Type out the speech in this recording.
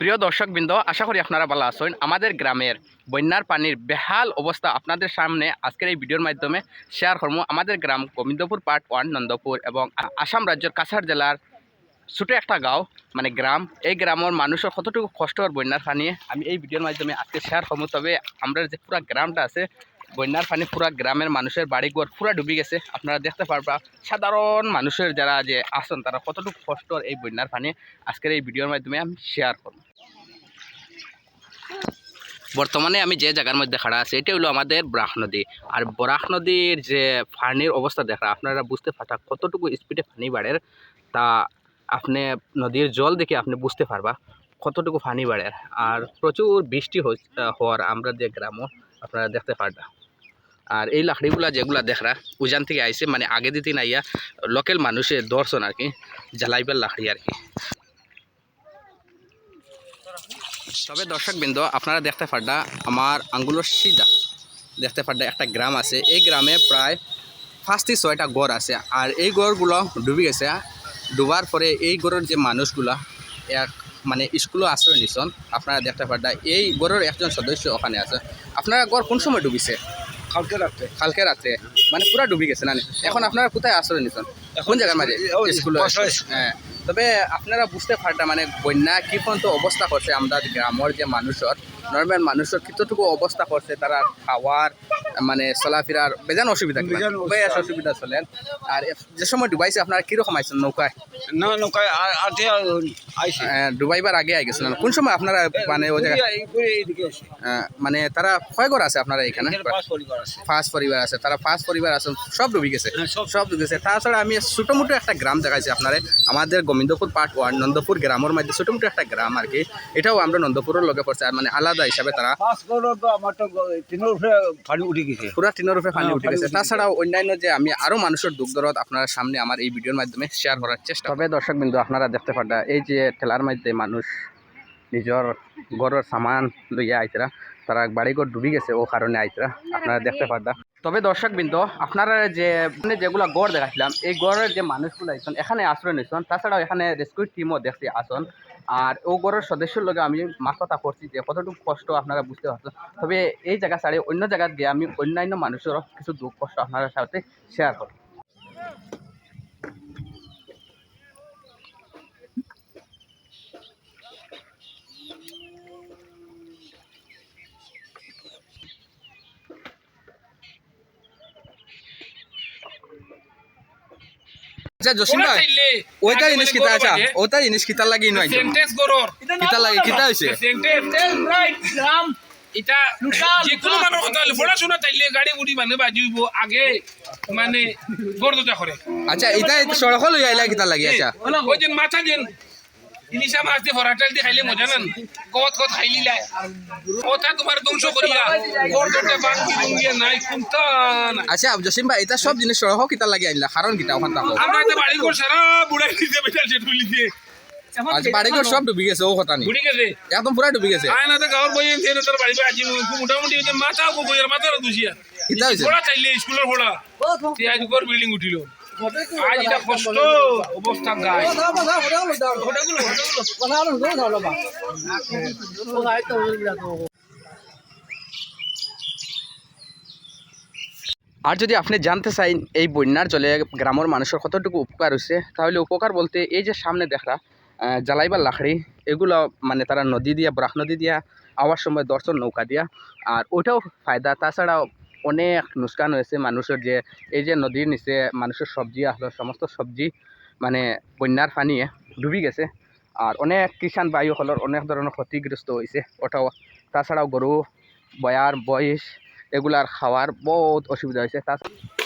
প্রিয় দর্শকবৃন্দ, আশা করি আপনারা ভালো আছেন। আমাদের গ্রামের বন্যার পানির বেহাল অবস্থা আপনাদের সামনে আজকের এই ভিডিওর মাধ্যমে শেয়ার করব। আমাদের গ্রাম গোবিন্দপুর পার্ট ওয়ান, নন্দপুর এবং আসাম রাজ্যের কাছাড় জেলার ছোটো একটা গাঁও মানে গ্রাম। এই গ্রামের মানুষের কতটুকু কষ্ট বন্যার পানি, আমি এই ভিডিওর মাধ্যমে আজকে শেয়ার করব। তবে আমরা যে পুরো গ্রামটা আছে বন্যার পানি পুরো গ্রামের মানুষের বাড়িঘর পুরো ডুবে গেছে। আপনারা দেখতে পারবা, সাধারণ মানুষের যারা যে আছেন, তারা কতটুকু কষ্ট এই বন্যার পানি আজকের এই ভিডিওর মাধ্যমে আমি শেয়ার করব। বর্তমানে আমি যে জায়গার মধ্যে খাড়া আছি, এটা হলো আমাদের বরাক নদী। আর বরাক নদীর যে পানির অবস্থা দেখা আপনারা বুঝতে পারতা কতটুকু স্পিডে পানি বাড়ের তা আপনি নদীর জল দেখে আপনি বুঝতে পারবা কতটুকু পানি বাড়ে। আর প্রচুর বৃষ্টি হওয়ার আমরা যে গ্রামও আপনারা দেখতে পারবা আর এই লাকড়িগুলা যেগুলা দেখরা, উজান থেকে আইসে মানে আগে দিতে নাইয়া লোকাল মানুষের দর্শন আর কি, জ্বালাইবার লাকড়ি আর কি। তবে দর্শকবৃন্দ, আপনারা দেখতে পারডা, আমার আঙ্গুলের সিধা। দেখতে পারডা, একটা গ্রাম আছে। এই গ্রামে প্রায় থেকে ছয়টা গড় আছে। আর এই গড়গুলো ডুবে গেছে। ডুবার পরে এই গড়ের যে মানুষগুলা, এক মানে স্কুলও আশ্রয় নিছন আপনারা দেখতে পারডা, এই গড়ের একজন সদস্য ওখানে আছে। আপনারা গড় কোন সময় ডুবিছে? কালকে রাতে কালকে রাতে মানে পুরা ডুবি গেছে না এখন আপনারা কোথায় আশ্রয় নিছেন কোন জায়গার মাঝে স্কুলে। হ্যাঁ। তবে আপনারা বুঝতে পারটা মানে বন্যা কি পর্যন্ত অবস্থা করছে আমাদের গ্রামের যে মানুষের নর্মাল মানুষের কতটুকু অবস্থা করছে তারা খাওয়ার মানে চলাফেরার বেজান অসুবিধা বেজান অসুবিধা। বেশ অসুবিধা চলে। আর যে সময় ডুবাইছে আপনারা কীরকম আইছেন নৌকায়? না নৌকায় ডুবাইবার আগে আই গেছিলেন কোন সময় আপনারা মানে ওই জায়গায় মানে তারা কয় ঘর আছে আপনারা এখানে? পাঁচ পরিবার আছে। তারা পাঁচ পরিবার আছে সব ডুবি গেছে। হ্যাঁ, সব ডুবে গেছে। তাছাড়া আমি ছোটো মোটো একটা গ্রাম দেখাইছি আপনারে। আমাদের গোবিন্দপুর পার্ট ওয়ান নন্দপুর গ্রামের মধ্যে ছোটো মোটো একটা গ্রাম আর কি। এটাও আমরা নন্দপুরের লগে পড়ছে। আর মানে আলাদা হিসাবে তারা পুরা টিনের উপরে পানি উঠে গেছে। তাছাড়াও অন্যান্য যে আমি আরও মানুষের দুঃখ দরদ আপনার সামনে আমার এই ভিডিওর মাধ্যমে শেয়ার করার চেষ্টা তবে দর্শক বিন্দু আপনারা দেখতে পারটা এই যে ঠেলার মধ্যে মানুষ নিজের ঘরের সামান লইয়া আইতরা তারা বাড়িঘর ডুবি গেছে ও কারণে আইতরা আপনারা দেখতে পারতা তবে দর্শক বিন্দু আপনারা যে মানে যেগুলো গড় দেখাছিলাম এই গড়ের যে মানুষগুলো আইসন এখানে আশ্রয় নিয়েছেন তাছাড়াও এখানে রেস্কিউ টিমও দেখছি আসন আর ও গড়ের সদস্যর লগে আমি মা কথা করছি যে কতটুকু কষ্ট আপনারা বুঝতে পারছেন। তবে এই জায়গা ছাড়িয়ে অন্য জায়গা গিয়ে আমি অন্যান্য মানুষেরও কিছু দুঃখ, কষ্ট আপনার সাথে শেয়ার করব। আচ্ছা জসিম ভাই ওইটা জিনিস কিতা আচ্ছা ওইটা জিনিস কিতা লাগি নয় সেন্টেন্স গরর কিতা লাগি কিতা হইছে? সেন্টেন্স রাইট গ্রাম এটা যে কোনো মানুষ কথা পড়াশোনা চাইলে গাড়ি গুড়ি মানে বাজিব আগে মানে গর্দতা করে। আচ্ছা এটা সড়ক লই আইলা কিতা লাগি আচ্ছা। ওই যে মাথা যেন ইলিশা মাছ দিয়ে ভরাটাল দিয়ে খাইলে মজা নান। কত কত খাইলি লাই কথা তোমার ধ্বংস করিয়া গর্দটা বাঙ্গি লুঙ্গিয়া নাই কুন্তান। আচ্ছা জসিম ভাই এটা সব জিনিস সড়ক কিতা লাগি আইলা কারণ কিতা ওখান আমরা তো বাড়ি ঘর সারা বুড়াই দিতে বেটাল সে তুলি দিয়ে। আচ্ছা বাড়িঘর সব ডুবি গেছে ও কথা নি বুড়ি গেছে। একদম পুরা ডুবি গেছে। আয় না তো গাঁর বই এনে তোর বাড়ি বাজি মোটামুটি মাথা বইয়ের মাথার দুষিয়া কিতা হইছে পড়া চাইলে স্কুলের আজ উপর বিল্ডিং উঠিল। আজ এটা কষ্ট। অবস্থা গায় আর যদি আপনি জানতে চাইন এই বন্যার জলে গ্রামের মানুষের কতটুকু উপকার হয়েছে তাহলে উপকার বলতে এই যে সামনে দেখরা আহ, জ্বালাইবার লাকড়ি এগুলো মানে তারা নদী দিয়া বরাক নদী দিয়া আওয়ার সময় দর্শন নৌকা দিয়া আর ওটাও ফায়দা। তাছাড়াও অনেক নুকসান হয়েছে মানুষের যে, এই যে নদীর নিচে মানুষের সবজি আসলো সমস্ত সবজি মানে বন্যার পানিয়ে ডুবি গেছে। আর অনেক কৃষাণ বায়ুসকলের অনেক ধরনের ক্ষতিগ্রস্ত হয়েছে। ওটাও, তাছাড়াও গরু, বয়ার, বয়স, এগুলার খাওয়ার বহুত অসুবিধা হয়েছে। তাছাড়া